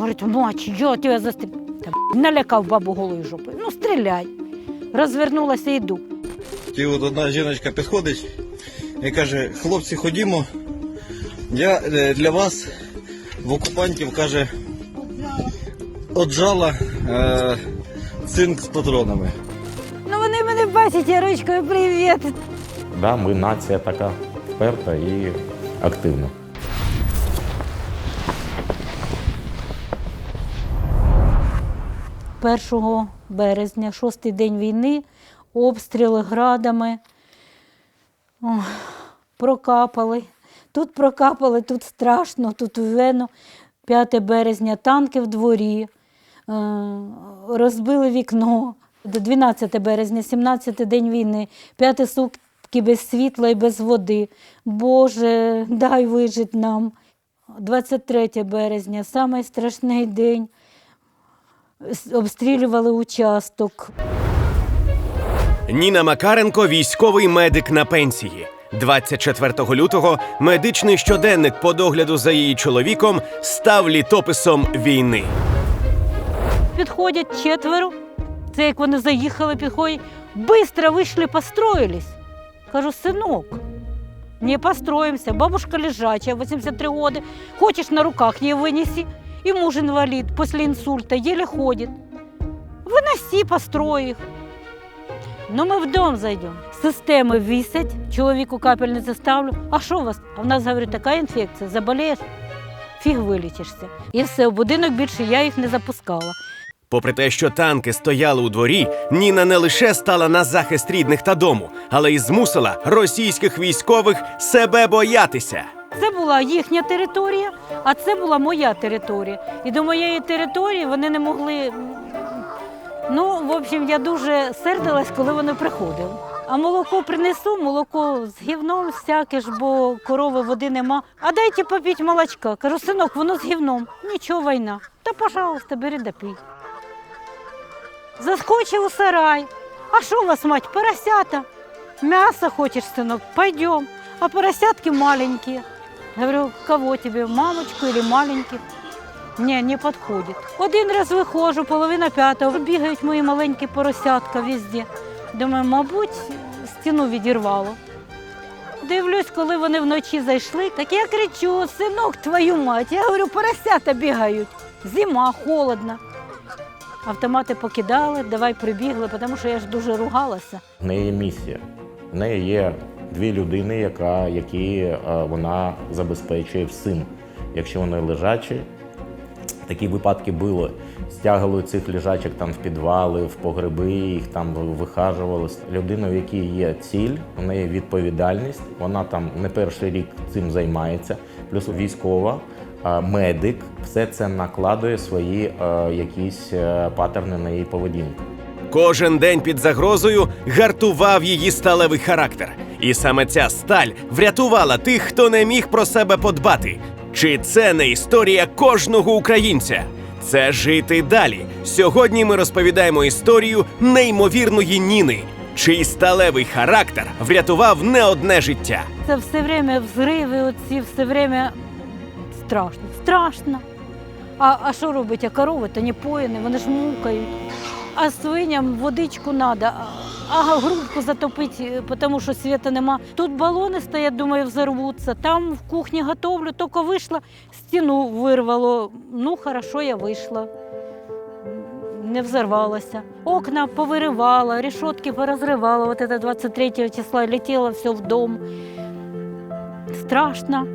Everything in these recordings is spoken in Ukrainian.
Говорить, мать, я тебе б**, налякав бабу голою жопою. Ну, стріляй. Розвернулася і йду. І от одна жіночка підходить і каже, хлопці, ходімо. Я е, для вас в окупантів каже, отжала е, цинк з патронами. Ну вони мене бачать, я ручкою привіт. Да, ми нація така вперта і активна. – 1 березня, шостий день війни, обстріли градами. Прокапали. Тут прокапали, тут страшно, тут вену. 5 березня танки в дворі, е, розбили вікно. До 12 березня, 17 день війни, 5 сутки без світла і без води. Боже, дай вижити нам. 23 березня, самий страшний день. Обстрілювали участок. Ніна Макаренко військовий медик на пенсії. 24 лютого медичний щоденник по догляду за її чоловіком став літописом війни. Підходять четверо. Це як вони заїхали, підходять. Быстро вийшли, построїлись. Кажу, синок, не построїмося. Бабушка лежачая, 83 года. Хочеш на руках її винеси. І муж інвалід після інсульта, еле ходить. Виноси, построй їх. Ну, ми в дом зайдемо. Системи вісять, чоловіку капельниці ставлю. А що у вас? А в нас, говорю, така інфекція, заболієш, фіг вилічишся. І все, в будинок більше я їх не запускала. Попри те, що танки стояли у дворі, Ніна не лише стала на захист рідних та дому, але й змусила російських військових себе боятися. Це була їхня територія, а це була моя територія. І до моєї території вони не могли. Ну, в общем, я дуже сердилась, коли вони приходили. А молоко принесу, молоко з гівном всяке ж, бо корови води нема. А дайте попіть молочка. Кажу, синок, воно з гівном. Нічого, війна. Та, пожалуйста, бери да пий. Заскочив у сарай. А що у вас, мать, поросята? Мясо хочешь, сынок? Пойдем. А поросятки маленькие. Я говорю, кого тебе, мамочку или маленьких? Не, не подходит. Один раз виходжу, половина п'ятого, бігають мої маленькі поросятка везде. Думаю, мабуть, стіну відірвало. Дивлюсь, коли вони вночі зайшли, так я кричу, синок, твою мать. Я говорю, поросята бігають. Зима, холодно. Автомати покидали, давай прибігли, тому що я ж дуже ругалася. В неї є місія. В неї є дві людини, яка, які е, вона забезпечує всім. Якщо вони лежачі, такі випадки були. Стягали цих лежачих там в підвали, в погреби, їх там вихажували. Людина, в якій є ціль, у неї відповідальність. Вона там не перший рік цим займається, плюс військова. е, Медик все це накладує свої е, якісь паттерни на її поведінку. Кожен день під загрозою гартував її сталевий характер. І саме ця сталь врятувала тих, хто не міг про себе подбати. Чи це не історія кожного українця? Це жити далі. Сьогодні ми розповідаємо історію неймовірної Ніни, чий сталевий характер врятував не одне життя. Це все время взриви, оці все время страшно. Страшно. А, а що робить? А корови то не поїни, вони ж мукають. А свиням водичку треба, а грудку затопити, тому що світа нема. Тут балони стоять, думаю, взорвуться. Там в кухні готовлю, тільки вийшла, стіну вирвало. Ну, хорошо, я вийшла. Не взорвалася. Окна повиривала, решетки порозривала. Вот это 23 числа летело все в дом. Страшно.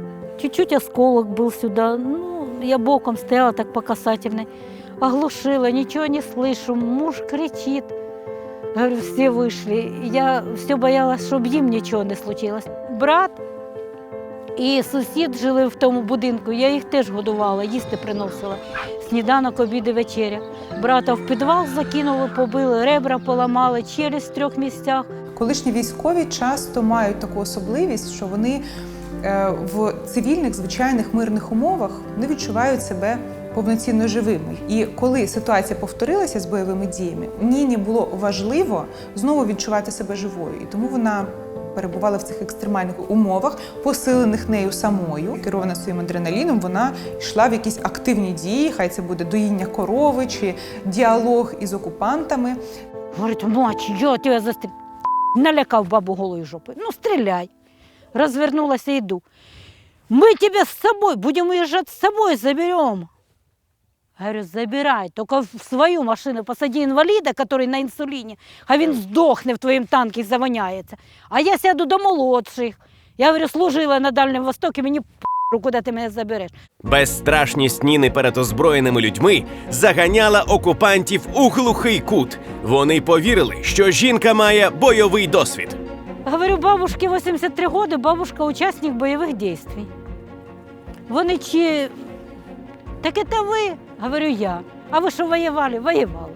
Чуть-чуть осколок был сюда. Ну, я боком стояла так по касательной. Оглушила, ничего не слышу. Муж кричит. Говорю, все вышли. Я все боялась, щоб їм нічого не случилось. Брат і сусід жили в тому будинку. Я їх теж годувала, їсти приносила. Сніданок, обід і вечеря. Брата в підвал закинули, побили, ребра поламали, в трьох місцях. Колишні військові часто мають таку особливість, що вони е, в цивільних звичайних мирних умовах не відчувають себе повноцінно живими. І коли ситуація повторилася з бойовими діями, Ніні було важливо знову відчувати себе живою, і тому вона перебувала в цих екстремальних умовах, посилених нею самою, керована своїм адреналіном, вона йшла в якісь активні дії, хай це буде доїння корови чи діалог із окупантами. Говорит, мать, я тебя застрелю. Налякав бабу голою жопою. Ну, стреляй. Развернулась и иду. Мы тебя с собой, будем уезжать с собой, заберем. Говорю, забирай, только в свою машину посади инвалида, который на инсулине, а він здохне в твоїм танку і завоняється. А я сяду до молодших. Я говорю, служила на Дальньому Востокі, мені куди ти мене забереш. Безстрашність Ніни перед озброєними людьми заганяла окупантів у глухий кут. Вони повірили, що жінка має бойовий досвід. Говорю, бабушке 83 года, бабушка участник бойових действий. Вони чи... Так это ви? Говорю, я. А ви що воювали? Воювали.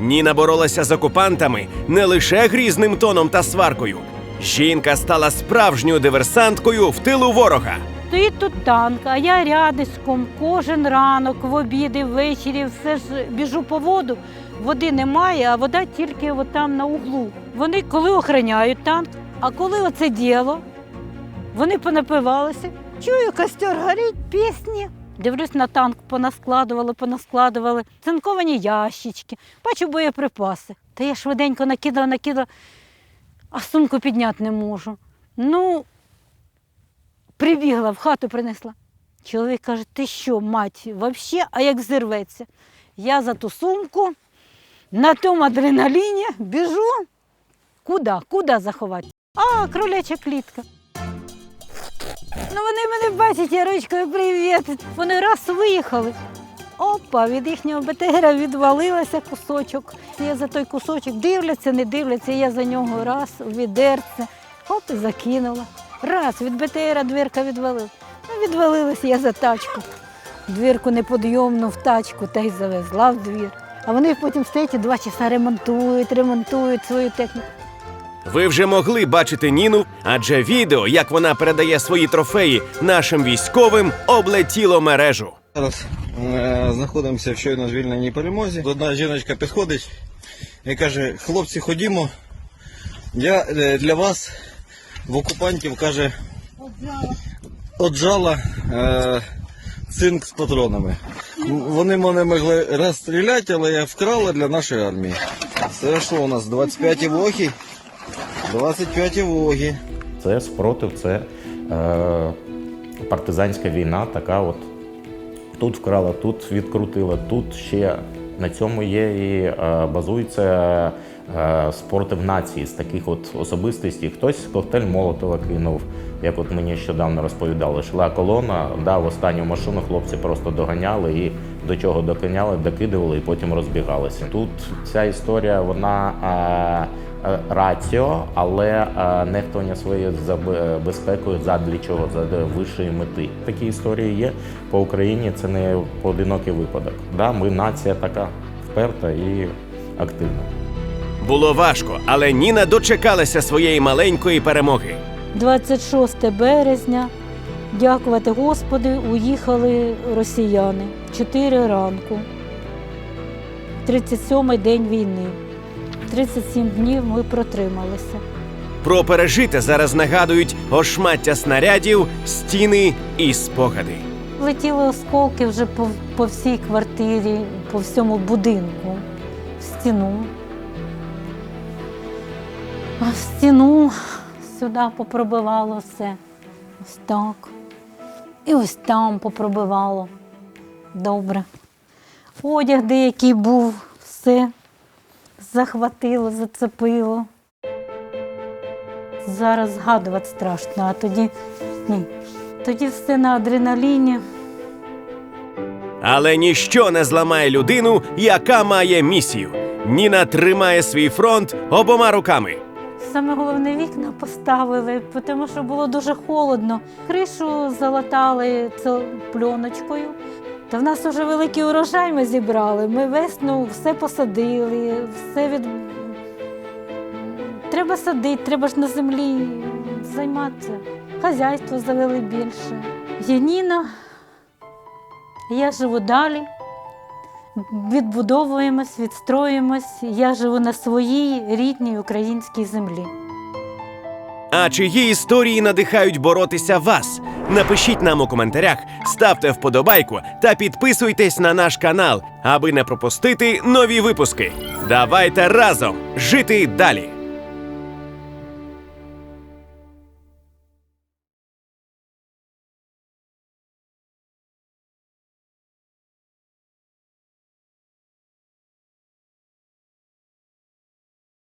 Ніна боролася з окупантами не лише грізним тоном та сваркою. Жінка стала справжньою диверсанткою в тилу ворога. Стоїть тут танк, а я рядишком кожен ранок, в обіди, ввечері, все ж біжу по воду. Води немає, а вода тільки от там на углу. Вони коли охороняють танк, а коли оце діло, вони понапивалися. Чую, костер горить, пісні. Дивлюсь на танк, понаскладували, понаскладували, цинковані ящички, бачу боєприпаси. Та я швиденько накидала, накидала, а сумку підняти не можу. Ну, Прибігла, в хату принесла. Чоловік каже, ти що, мать, вообще, а як зірветься? Я за ту сумку на тому адреналіні біжу. Куди? Куди заховати? А, кроляча клітка. Ну вони мене бачать, я ручкою привіт. Вони раз виїхали. Опа, від їхнього БТРа відвалилася кусочок. Я за той кусочок дивляться, не дивляться, я за нього раз у відерце. Хоп, і закинула. Раз, від БТРа дверка відвалилась. Ну, відвалилась я за тачку. Двірку неподйомну в тачку та й завезла в двір. А вони потім стоять і два часа ремонтують, ремонтують свою техніку. Ви вже могли бачити Ніну, адже відео, як вона передає свої трофеї нашим військовим, облетіло мережу. Зараз е, знаходимося в щойно звільненій перемозі. Одна жіночка підходить і каже: хлопці, ходімо. Я е, для вас в окупантів каже, отжала е, цинк з патронами. Вони мене могли розстріляти, але я вкрала для нашої армії. Це що у нас? 25 воги? 25 воги. Це спротив, це е, партизанська війна, така от тут вкрала, тут відкрутила, тут ще на цьому є і е, базується е, спротив нації з таких от особистостей. Хтось коктейль Молотова кинув, як от мені щодавно розповідали, йшла колона, да, в останню машину хлопці просто доганяли і до чого докиняли, докидували і потім розбігалися. Тут ця історія, вона. Е, е, раціо, але е, нехтування своєю безпекою задля чого? Задля вищої мети. Такі історії є по Україні. Це не поодинокий випадок. Да, ми нація така вперта і активна. Було важко, але Ніна дочекалася своєї маленької перемоги. 26 березня, дякувати Господи, уїхали росіяни. 4 ранку. 37-й день війни. 37 днів ми протрималися. Про пережите зараз нагадують ошмаття снарядів, стіни і спогади. Летіли осколки вже по, по всій квартирі, по всьому будинку, в стіну. А в стіну сюди попробивало все. Ось так. І ось там попробивало. Добре. Одяг деякий був, все захватило, зацепило. Зараз згадувати страшно, а тоді ні. Тоді все на адреналіні. Але ніщо не зламає людину, яка має місію. Ніна тримає свій фронт обома руками. Саме головне вікна поставили, тому що було дуже холодно. Кришу залатали пленочкою. Та в нас вже великий урожай ми зібрали. Ми весну все посадили, все від. Треба садити, треба ж на землі займатися. Хазяйство завели більше. Яніна, я живу далі. Відбудовуємось, відстроїмось. Я живу на своїй рідній українській землі. А чиї історії надихають боротися вас? Напишіть нам у коментарях, ставте вподобайку та підписуйтесь на наш канал, аби не пропустити нові випуски. Давайте разом жити далі!